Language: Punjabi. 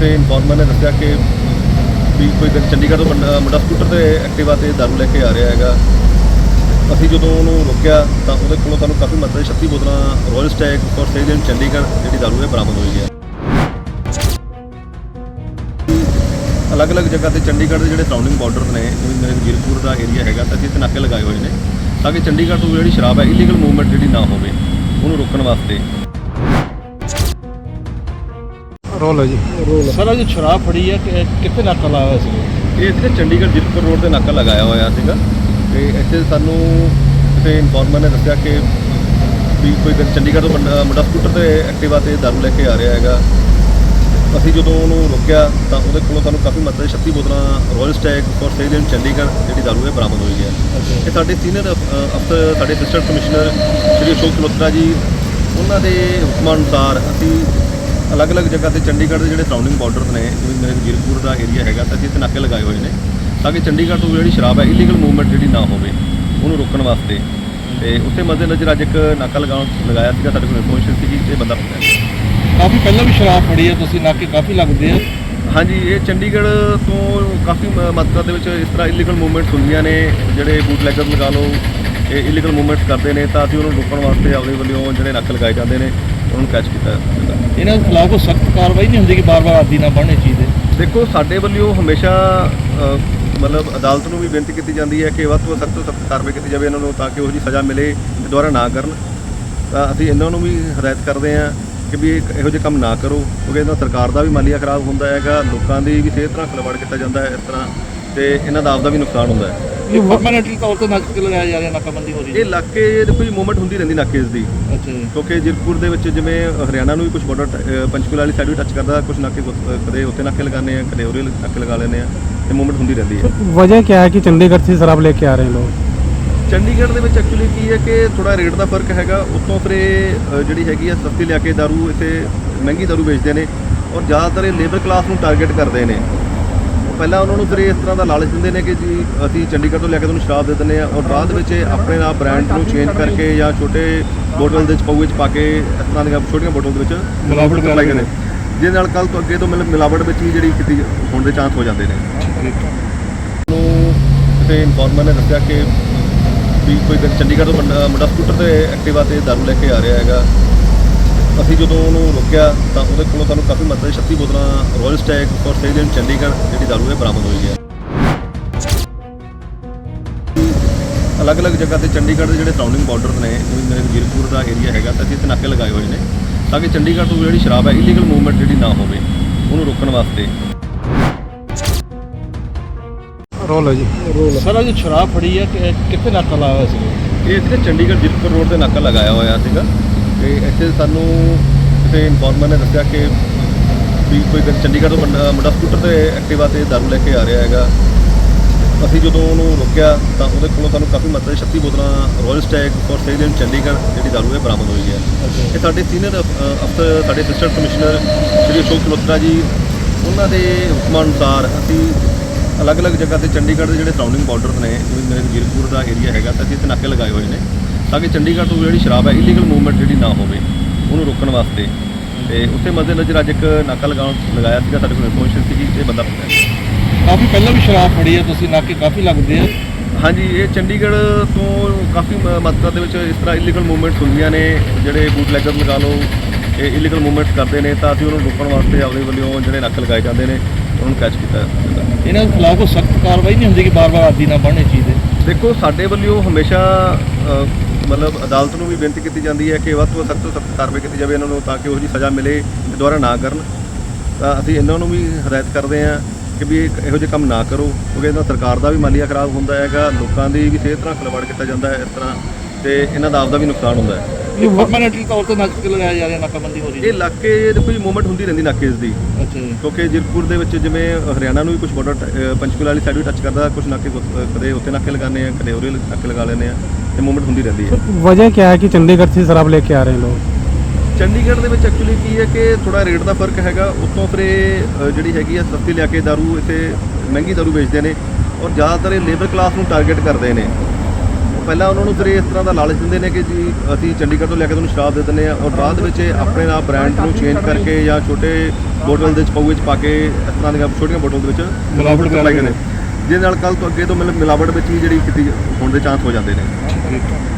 ਤੇ ਇਨਫੋਰਮਰ ਨੇ ਦੱਸਿਆ ਕਿ ਵੀ ਕੋਈ ਦਿਨ ਚੰਡੀਗੜ੍ਹ ਤੋਂ ਬੰਦਾ- ਮੁੰਡਾ ਸਕੂਟਰ ਤੇ ਐਕਟਿਵਾ ਤੇ ਦਾਰੂ ਲੈ ਕੇ ਆ ਰਿਹਾ ਹੈਗਾ। ਅਸੀਂ ਜਦੋਂ ਉਹਨੂੰ ਰੋਕਿਆ ਤਾਂ ਉਹਦੇ ਕੋਲੋਂ ਸਾਨੂੰ ਕਾਫੀ ਮਾਤਰਾ 'ਚ 36 ਬੋਤਲਾਂ ਰੋਇਲ ਸਟੈਕ ਔਰ ਸੇਲ ਇਨ ਚੰਡੀਗੜ੍ਹ, ਜਿਹੜੀ ਦਾਰੂ ਹੈ, ਬਰਾਮਦ ਹੋਈ ਹੈ। ਅਲੱਗ-ਅਲੱਗ ਜਗ੍ਹਾ ਤੇ ਚੰਡੀਗੜ੍ਹ ਦੇ ਜਿਹੜੇ ਸਰਾਊਂਡਿੰਗ ਬਾਰਡਰਸ ਨੇ, ਜਿਵੇਂ ਮੇਰੇ ਗਿਰਪੁਰ ਦਾ ਏਰੀਆ ਹੈਗਾ, ਤਾਂ ਅਸੀਂ ਇੱਥੇ ਨਾਕੇ ਲਗਾਏ ਹੋਏ ਨੇ, ਤਾਂ ਕਿ ਚੰਡੀਗੜ੍ਹ ਤੋਂ ਜਿਹੜੀ ਸ਼ਰਾਬ ਹੈ ਇਲੀਗਲ ਮੂਵਮੈਂਟ ਜਿਹੜੀ ਨਾ ਹੋਵੇ, ਉਹਨੂੰ ਰੋਕਣ ਵਾਸਤੇ। ਰੋਲ ਹੈ ਜੀ। ਸਰ ਅੱਜ ਸ਼ਰਾਬ ਫੜੀ ਹੈ ਕਿ ਕਿੱਥੇ ਨਾਕਾ ਲਾਇਆ ਹੋਇਆ ਸੀ ਇਹ ਇੱਥੇ ਚੰਡੀਗੜ੍ਹ ਜਿਰਪੁਰ ਰੋਡ ਤੇ ਨਾਕਾ ਲਗਾਇਆ ਹੋਇਆ ਸੀਗਾ। ਤੇ ਇੱਥੇ ਸਾਨੂੰ ਇੱਥੇ ਇਨਫੋਰਮਰ ਨੇ ਦੱਸਿਆ ਕਿ ਵੀ ਕੋਈ ਦਿਨ ਚੰਡੀਗੜ੍ਹ ਤੋਂ ਬੰਦਾ- ਮੁੰਡਾ ਸਕੂਟਰ ਤੇ ਐਕਟਿਵਾ ਤੇ ਦਾਰੂ ਲੈ ਕੇ ਆ ਰਿਹਾ ਹੈਗਾ। ਅਸੀਂ ਜਦੋਂ ਉਹਨੂੰ ਰੋਕਿਆ ਤਾਂ ਉਹਦੇ ਕੋਲੋਂ ਸਾਨੂੰ ਕਾਫੀ ਮਾਤਰਾ 36 ਬੋਤਲਾਂ Royal Stag for sale in Chandigarh ਜਿਹੜੀ ਦਾਰੂ ਹੈ ਬਰਾਮਦ ਹੋਈ ਹੈ। ਇਹ ਸਾਡੇ ਸੀਨੀਅਰ ਅਫਸਰ ਸਾਡੇ ਅਸਿਸਟੈਂਟ ਕਮਿਸ਼ਨਰ ਸ਼੍ਰੀ ਅਸ਼ੋਕ ਮਲਹੋਤਰਾ ਜੀ ਉਹਨਾਂ ਦੇ ਹੁਕਮਾਂ ਅਨੁਸਾਰ ਅਸੀਂ ਅਲੱਗ-ਅਲੱਗ ਜਗ੍ਹਾ ਤੇ ਚੰਡੀਗੜ੍ਹ ਦੇ ਜਿਹੜੇ ਸਰਾਊਂਡਿੰਗ ਬਾਰਡਰਸ ਨੇ ਜਿਵੇਂ ਮੇਰੇ ਗਿਰਪੁਰ ਦਾ ਏਰੀਆ ਹੈਗਾ ਤਾਂ ਅਸੀਂ ਇੱਥੇ ਨਾਕੇ ਲਗਾਏ ਹੋਏ ਨੇ ਤਾਂ ਕਿ ਚੰਡੀਗੜ੍ਹ ਤੋਂ ਜਿਹੜੀ ਸ਼ਰਾਬ ਹੈ ਇਲੀਗਲ ਮੂਵਮੈਂਟ ਜਿਹੜੀ ਨਾ ਹੋਵੇ ਉਹਨੂੰ ਰੋਕਣ ਵਾਸਤੇ। ਤੇ ਉੱਥੇ ਮੱਦੇਨਜ਼ਰ ਅੱਜ ਇੱਕ ਨਾਕਾ ਲਗਾਉਣ ਲਗਾਇਆ ਸੀਗਾ ਸਾਡੇ ਕੋਲ ਇਨਫੋਰਮੇਸ਼ਨ ਸੀਗੀ ਕਿ ਇਹ ਬੰਦਾ ਗਿਆ। ਕਾਫੀ ਪਹਿਲਾਂ ਵੀ ਸ਼ਰਾਬ ਫੜੀ ਹੈ ਤੁਸੀਂ ਨਾਕੇ ਕਾਫੀ ਲੱਗਦੇ ਆ। ਹਾਂਜੀ ਇਹ ਚੰਡੀਗੜ੍ਹ ਤੋਂ ਕਾਫੀ ਮਾਤਰਾ ਦੇ ਵਿੱਚ ਇਸ ਤਰ੍ਹਾਂ ਇਲੀਗਲ ਮੂਵਮੈਂਟਸ ਹੁੰਦੀਆਂ ਨੇ ਜਿਹੜੇ ਬੂਟਲੈਗਰ ਲਗਾ ਲਓ ਇਹ ਇਲੀਗਲ ਮੂਵਮੈਂਟਸ ਕਰਦੇ ਨੇ ਤਾਂ ਅਸੀਂ ਉਹਨੂੰ ਰੋਕਣ ਵਾਸਤੇ ਆਪਦੇ ਵੱਲੋਂ ਜਿਹੜੇ ਨੱਕ ਲਗਾਏ ਜਾਂਦੇ ਨੇ। ਉਹਨਾਂ ਕੈਚ ਕੀਤਾ ਜਾਂਦਾ ਇਹਨਾਂ ਦੇ ਖਿਲਾਫ ਕੋਈ ਸਖਤ ਕਾਰਵਾਈ ਨਹੀਂ ਹੁੰਦੀ ਕਿ ਬਾਰ-ਬਾਰ ਆਦੀ ਨਾ ਬਣਨੇ ਚੀਜ਼ ਦੇ। ਦੇਖੋ ਸਾਡੇ ਵੱਲੋਂ ਹਮੇਸ਼ਾ ਅ, ਮਤਲਬ ਅਦਾਲਤ ਨੂੰ ਵੀ ਬੇਨਤੀ ਕੀਤੀ ਜਾਂਦੀ ਹੈ ਕਿ ਵੱਧ ਤੋਂ ਸਖਤ ਤੋਂ ਸਖਤ ਕਾਰਵਾਈ ਕੀਤੀ ਜਾਵੇ ਇਹਨਾਂ ਨੂੰ ਤਾਂ ਕਿ ਉਹ ਜੀ ਸਜ਼ਾ ਮਿਲੇ ਤੇ ਦੁਬਾਰਾ ਨਾ ਕਰਨ। ਤਾਂ ਅਸੀਂ ਇਹਨਾਂ ਨੂੰ ਵੀ ਹਦਾਇਤ ਕਰਦੇ ਹਾਂ ਕਿ ਵੀ ਇਹ- ਇਹੋ ਜਿਹੇ ਕੰਮ ਨਾ ਕਰੋ ਕਿਉਂਕਿ ਇਹਨਾਂ ਸਰਕਾਰ ਦਾ ਵੀ ਮਾਲੀਆ ਖਰਾਬ ਹੁੰਦਾ ਹੈਗਾ ਲੋਕਾਂ ਦੀ ਵੀ ਸਿਹਤ ਨਾਲ ਖਿਲਵਾੜ ਕੀਤਾ ਜਾਂਦਾ ਹੈ ਇਸ ਤਰ੍ਹਾਂ। ਤੇ ਇਹਨਾਂ ਦਾ ਆਪਦਾ ਵੀ ਨੁਕਸਾਨ ਹੁੰਦਾ ਹੈ ਇਹ ਪਰਮਾਨੈਂਟਲੀ ਤੌਰ ਤੇ ਨਾਕੇ ਲਗਾਇਆ ਜਾ ਰਿਹਾ ਨਾਕਾਬੰਦੀ ਹੋ ਰਹੀ ਇਹ ਇਲਾਕੇ ਦੇ ਕੋਈ ਮੂਵਮੈਂਟ ਹੁੰਦੀ ਰਹਿੰਦੀ ਨਾਕੇਸ ਦੀ ਅੱਛਾ ਜੀ ਕਿਉਂਕਿ ਜਿਰਪੁਰ ਦੇ ਵਿੱਚ ਜਿਵੇਂ ਹਰਿਆਣਾ ਨੂੰ ਵੀ ਕੁਝ ਬਾਰਡਰ ਪੰਚਕੂਲਾ ਵਾਲੀ ਸਾਈਡ ਵੀ ਟੱਚ ਕਰਦਾ ਕੁਝ ਨਾਕੇ ਕੁ- ਕਦੇ ਉੱਥੇ ਨਾਕੇ ਲਗਾਉਂਦੇ ਆ ਕਦੇ ਉਰੇ ਨਾਕੇ ਲਗਾ ਲੈਂਦੇ ਆ ਤੇ ਮੂਵਮੈਂਟ ਹੁੰਦੀ ਰਹਿੰਦੀ ਹੈ वजह क्या है कि चंडीगढ़ से शराब लेके आ रहे हैं लोग ਚੰਡੀਗੜ੍ਹ ਦੇ ਵਿੱਚ ਐਕਚੁਅਲੀ ਕੀ ਹੈ ਕਿ ਥੋੜਾ ਰੇਟ ਦਾ ਫਰਕ ਹੈਗਾ ਉੱਤੋਂ ਫਿਰ ਇਹ ਅ, ਜਿਹੜੀ ਹੈਗੀ ਆ ਸਸਤੀ ਲਿਆ ਕੇ ਦਾਰੂ ਇੱਥੇ ਮਹਿੰਗੀ ਦਾਰੂ ਵੇਚਦੇ ਨੇ ਔਰ ਜ਼ਿਆਦਾਤਰ ਇਹ ਲੇਬਰ ਕਲਾਸ ਨੂੰ ਟਾਰਗੇਟ ਕਰਦੇ ਨੇ ਪਹਿਲਾਂ ਉਹਨਾਂ ਨੂੰ ਫਿਰ ਇਸ ਤਰ੍ਹਾਂ ਦਾ ਲਾਲਚ ਦਿੰਦੇ ਨੇ ਕਿ ਜੀ ਅਸੀਂ ਚੰਡੀਗੜ੍ਹ ਤੋਂ ਲੈ ਕੇ ਤੁਹਾਨੂੰ ਸ਼ਰਾਬ ਦੇ ਦਿੰਦੇ ਆ ਔਰ ਬਾਅਦ ਵਿੱਚ ਇਹ ਆਪਣੇ ਨਾਲ ਬ੍ਰਾਂਡ ਨੂੰ ਚੇਂਜ ਕਰਕੇ ਜਾਂ ਛੋਟੇ ਬੋਟਲ ਦੇ ਵਿੱਚ ਪਾਊਏ ਚ ਪਾ ਕੇ ਇਸ ਤਰ੍ਹਾਂ ਦੀਆਂ ਛੋਟੀਆਂ ਬੋਟਲ ਦੇ ਵਿੱਚ ਮਿਲਾਵਟ ਕਰ ਰਹੇ ਨੇ। ਜਿਹਦੇ ਨਾਲ ਕੱਲ ਤੋਂ ਅੱਗੇ ਤੋਂ ਮਤਲਬ ਮਿਲਾਵਟ ਵਿੱਚ ਵੀ ਜਿਹੜੀ ਕੀਤੀ ਹੋਣ ਦੇ ਚਾਂਸ ਹੋ ਜਾਂਦੇ ਨੇ। ਨੂੰ ਤੇ ਇਨਫੋਰਮਰ ਨੇ ਦੱਸਿਆ ਕਿ ਵੀ ਕੋਈ ਦਿਨ ਚੰਡੀਗੜ੍ਹ ਤੋਂ ਮੁੰਡਾ ਸਕੂਟਰ ਤੇ ਐਕਟਿਵਾ ਤੇ ਦਾਰੂ ਲੈ ਕੇ ਆ ਰਿਹਾ ਹੈਗਾ। ਅਸੀਂ ਜਦੋਂ ਉਹਨੂੰ ਰੋਕਿਆ ਤਾਂ ਉਹਦੇ ਕੋਲੋਂ ਸਾਨੂੰ ਕਾਫੀ ਮਾਤਰਾ 'ਚ 36 ਬੋਤਲਾਂ Royal Stag for sale in Chandigarh ਜਿਹੜੀ ਦਾਰੂ ਹੈ ਬਰਾਮਦ ਹੋਈ ਹੈ। ਅਲੱਗ-ਅਲੱਗ ਜਗ੍ਹਾ ਤੇ ਚੰਡੀਗੜ੍ਹ ਦੇ ਜਿਹੜੇ ਸਰਾਊਂਡਿੰਗ ਬਾਰਡਰ ਨੇ ਜਿਵੇਂ ਮੇਰੇ ਵੀਰਪੁਰ ਦਾ ਏਰੀਆ ਹੈਗਾ ਤਾਂ ਇੱਥੇ ਨਾਕੇ ਲਗਾਏ ਹੋਏ ਨੇ ਤਾਂ ਕਿ ਚੰਡੀਗੜ੍ਹ ਤੋਂ ਜਿਹੜੀ ਸ਼ਰਾਬ ਹੈ ਇਲੀਗਲ ਮੂਵਮੈਂਟ ਜਿਹੜੀ ਨਾ ਹੋਵੇ ਉਹਨੂੰ ਰੋਕਣ ਵਾਸਤੇ। ਰੋਲ ਹੈ ਜੀ। ਰੋਲ ਸਰ ਅੱਜ ਸ਼ਰਾਬ ਫੜੀ ਹੈ ਕਿੱਥੇ ਨਾਕਾ ਲਾਇਆ ਹੋਇਆ ਸੀ ਇਹ ਇੱਥੇ ਚੰਡੀਗੜ੍ਹ ਜਿਰਪੁਰ ਰੋਡ ਤੇ ਨਾਕਾ ਲਗਾਇਆ ਹੋਇਆ ਸੀਗਾ। ਤੇ ਇੱਥੇ ਸਾਨੂੰ ਇੱਥੇ ਇਨਫੋਰਮਰ ਨੇ ਦੱਸਿਆ ਕਿ ਵੀ ਕੋਈ ਦਿਨ ਚੰਡੀਗੜ੍ਹ ਤੋਂ ਬੰਦਾ- ਮੁੰਡਾ ਸਕੂਟਰ ਤੇ ਐਕਟਿਵਾ ਤੇ ਦਾਰੂ ਲੈ ਕੇ ਆ ਰਿਹਾ ਹੈਗਾ। ਅਸੀਂ ਜਦੋਂ ਉਹਨੂੰ ਰੋਕਿਆ ਤਾਂ ਉਹਦੇ ਕੋਲੋਂ ਸਾਨੂੰ ਕਾਫੀ ਮਾਤਰਾ 'ਚ 36 ਬੋਤਲਾਂ Royal Stag for sale in Chandigarh ਜਿਹੜੀ ਦਾਰੂ ਹੈ ਬਰਾਮਦ ਹੋਈ ਹੈ। ਇਹ ਸਾਡੇ ਸੀਨੀਅਰ ਅਫਸਰ ਸਾਡੇ ਅਸਿਸਟੈਂਟ ਕਮਿਸ਼ਨਰ ਸ਼੍ਰੀ ਅਸ਼ੋਕ ਮਲਹੋਤਰਾ ਜੀ ਉਹਨਾਂ ਦੇ ਹੁਕਮਾਂ ਅਨੁਸਾਰ ਅਸੀਂ ਅਲੱਗ-ਅਲੱਗ ਜਗ੍ਹਾ ਤੇ ਚੰਡੀਗੜ੍ਹ ਦੇ ਜਿਹੜੇ ਸਰਾਊਂਡਿੰਗ ਬਾਰਡਰਸ ਨੇ ਜਿਵੇਂ ਮੇਰੇ ਗਿਰਪੁਰ ਦਾ ਏਰੀਆ ਹੈਗਾ ਤਾਂ ਅਸੀਂ ਇੱਥੇ ਨਾਕੇ ਲਗਾਏ ਹੋਏ ਨੇ। ਤਾਂ ਕਿ ਚੰਡੀਗੜ੍ਹ ਤੋਂ ਜਿਹੜੀ ਸ਼ਰਾਬ ਹੈ ਇਲੀਗਲ ਮੂਵਮੈਂਟ ਜਿਹੜੀ ਨਾ ਹੋਵੇ ਉਹਨੂੰ ਰੋਕਣ ਵਾਸਤੇ। ਤੇ ਉੱਥੇ ਮੱਦੇਨਜ਼ਰ ਅੱਜ ਇੱਕ ਨਾਕਾ ਲਗਾਉਣ ਲਗਾਇਆ ਸੀਗਾ ਸਾਡੇ ਕੋਲ ਇਨਫੋਰਮੇਸ਼ਨ ਸੀਗੀ ਕਿ ਇਹ ਬੰਦਾ ਗਿਆ। ਕਾਫੀ ਪਹਿਲਾਂ ਵੀ ਸ਼ਰਾਬ ਫੜੀ ਹੈ ਤੁਸੀਂ ਨਾਕੇ ਕਾਫੀ ਲੱਗਦੇ ਆ। ਹਾਂਜੀ ਇਹ ਚੰਡੀਗੜ੍ਹ ਤੋਂ ਕਾਫੀ ਮਾਤਰਾ ਦੇ ਵਿੱਚ ਇਸ ਤਰ੍ਹਾਂ ਇਲੀਗਲ ਮੂਵਮੈਂਟਸ ਹੁੰਦੀਆਂ ਨੇ ਜਿਹੜੇ ਬੂਟਲੈਗਰ ਲਗਾ ਲਓ ਇਹ ਇਲੀਗਲ ਮੂਵਮੈਂਟਸ ਕਰਦੇ ਨੇ ਤਾਂ ਅਸੀਂ ਉਹਨੂੰ ਰੋਕਣ ਵਾਸਤੇ ਆਪਦੇ ਵੱਲੋਂ ਜਿਹੜੇ ਨੱਕ ਲਗਾਏ ਜਾਂਦੇ ਨੇ ਉਹਨਾਂ ਨੂੰ ਕੈਚ ਕੀਤਾ ਇਹਨਾਂ ਦੇ ਖਿਲਾਫ ਕੋਈ ਸਖਤ ਕਾਰਵਾਈ ਨਹੀਂ ਹੁੰਦੀ ਕਿ ਬਾਰ-ਬਾਰ ਆਦੀ ਨਾ ਬਣਨੇ ਚੀਜ਼ ਦੇ ਦੇਖੋ ਸਾਡੇ ਵੱਲੋਂ ਹਮੇਸ਼ਾ ਮਤਲਬ ਅਦਾਲਤ ਨੂੰ ਵੀ ਬੇਨਤੀ ਕੀਤੀ ਜਾਂਦੀ ਹੈ ਕਿ ਵੱਧ ਤੋਂ ਸਖਤ ਤੋਂ ਸਖਤ ਕਾਰਵਾਈ ਕੀਤੀ ਜਾਵੇ ਇਹਨਾਂ ਨੂੰ ਤਾਂ ਕਿ ਉਹ ਜੀ ਸਜ਼ਾ ਮਿਲੇ ਤੇ ਦੁਬਾਰਾ ਨਾ ਕਰਨ। ਤਾਂ ਅਸੀਂ ਇਹਨਾਂ ਨੂੰ ਵੀ ਹਦਾਇਤ ਕਰਦੇ ਹਾਂ ਕਿ ਵੀ ਇਹ- ਜਿਹੇ ਕੰਮ ਨਾ ਕਰੋ ਕਿਉਂਕਿ ਇਹਨਾਂ ਸਰਕਾਰ ਦਾ ਵੀ ਮਾਲੀਆ ਖਰਾਬ ਹੁੰਦਾ ਹੈਗਾ ਲੋਕਾਂ ਦੀ ਵੀ ਸਿਹਤ ਨਾਲ ਖਿਲਵਾੜ ਕੀਤਾ ਜਾਂਦਾ ਹੈ ਇਸ ਤਰ੍ਹਾਂ ਤੇ ਇਹਨਾਂ ਦਾ ਆਪਦਾ ਵੀ ਨੁਕਸਾਨ ਹੁੰਦਾ ਹੈ। ਇਹ ਪਰਮਾਨੈਂਟਲੀ ਤੌਰ ਤੇ ਨਾਕੇ ਲਗਾਇਆ ਜਾ ਰਿਹਾ ਨਾਕਾਬੰਦੀ ਹੋ ਰਹੀ ਇਹ ਇਲਾਕੇ ਦੇ ਕੋਈ ਮੂਵਮੈਂਟ ਹੁੰਦੀ ਰਹਿੰਦੀ ਨਾਕੇਸ ਦੀ। ਅੱਛਾ ਜੀ। ਕਿਉਂਕਿ ਜਿਰਪੁਰ ਦੇ ਵਿੱਚ ਜਿਵੇਂ ਹਰਿਆਣਾ ਨੂੰ ਵੀ ਕੁਝ ਬਾਰਡਰ ਪੰਚਕੂਲਾ ਵਾਲੀ ਸਾਈਡ ਵੀ ਟੱਚ ਕਰਦਾ ਕੁਝ ਨਾਕੇ ਕਦੇ ਉੱਥੇ ਨਾਕੇ ਲਗਾਉਂਦੇ ਆ ਕਦੇ ਉਰੇ ਨਾਕੇ ਲਗਾ ਲੈਂਦੇ ਆ ਤੇ ਮੂਵਮੈਂਟ ਹੁੰਦੀ ਰਹਿੰਦੀ ਹੈ। ਵਜ੍ਹਾ ਕੀ ਹੈ ਕਿ ਚੰਡੀਗੜ੍ਹ से ਸ਼ਰਾਬ ਲੈ ਕੇ ਆ ਰਹੇ लोग ਚੰਡੀਗੜ੍ਹ ਦੇ ਵਿੱਚ ਐਕਚੁਅਲੀ ਕੀ ਹੈ ਕਿ ਥੋੜਾ ਰੇਟ ਦਾ ਫ਼ਰਕ ਹੈਗਾ। ਉਤੋਂ ਫਿਰ ਇਹ, ਜਿਹੜੀ ਹੈਗੀ ਹੈ ਸਸਤੀ ਲੈ ਕੇ ਦਾਰੂ ਇੱਥੇ ਮਹਿੰਗੀ ਦਾਰੂ ਵੇਚਦੇ ਨੇ ਔਰ ਜ਼ਿਆਦਾਤਰ ਇਹ ਲੇਬਰ ਕਲਾਸ ਨੂੰ ਟਾਰਗੇਟ ਕਰਦੇ ਨੇ। ਪਹਿਲਾਂ ਉਹਨਾਂ ਨੂੰ ਫਿਰ ਇਸ ਤਰ੍ਹਾਂ ਦਾ ਲਾਲਚ ਦਿੰਦੇ ਨੇ ਕਿ ਜੀ ਅਸੀਂ ਚੰਡੀਗੜ੍ਹ ਤੋਂ ਲੈ ਕੇ ਤੁਹਾਨੂੰ ਸ਼ਰਾਬ ਦੇ ਦਿੰਦੇ ਆ ਔਰ ਬਾਅਦ ਵਿੱਚ ਇਹ ਆਪਣੇ ਨਾਲ ਬ੍ਰਾਂਡ ਨੂੰ ਚੇਂਜ ਕਰਕੇ ਜਾਂ ਛੋਟੇ ਬੋਟਲ ਦੇ ਚ ਪਾਊਏ ਚ ਪਾ ਕੇ ਇਸ ਤਰ੍ਹਾਂ ਦੀਆਂ ਛੋਟੀਆਂ ਬੋਟਲ ਦੇ ਵਿੱਚ ਮਿਲਾਵਟ ਕਰਦੇ ਨੇ। ਜਿਹਦੇ ਨਾਲ ਕੱਲ ਤੋਂ ਅੱਗੇ ਤੋਂ ਮਤਲਬ ਮਿਲਾਵਟ ਵਿੱਚ ਹੀ ਜਿਹੜੀ ਕੀਤੀ ਹੋਣ ਦੇ ਚਾਂਸ ਹੋ ਜਾਂਦੇ ਨੇ।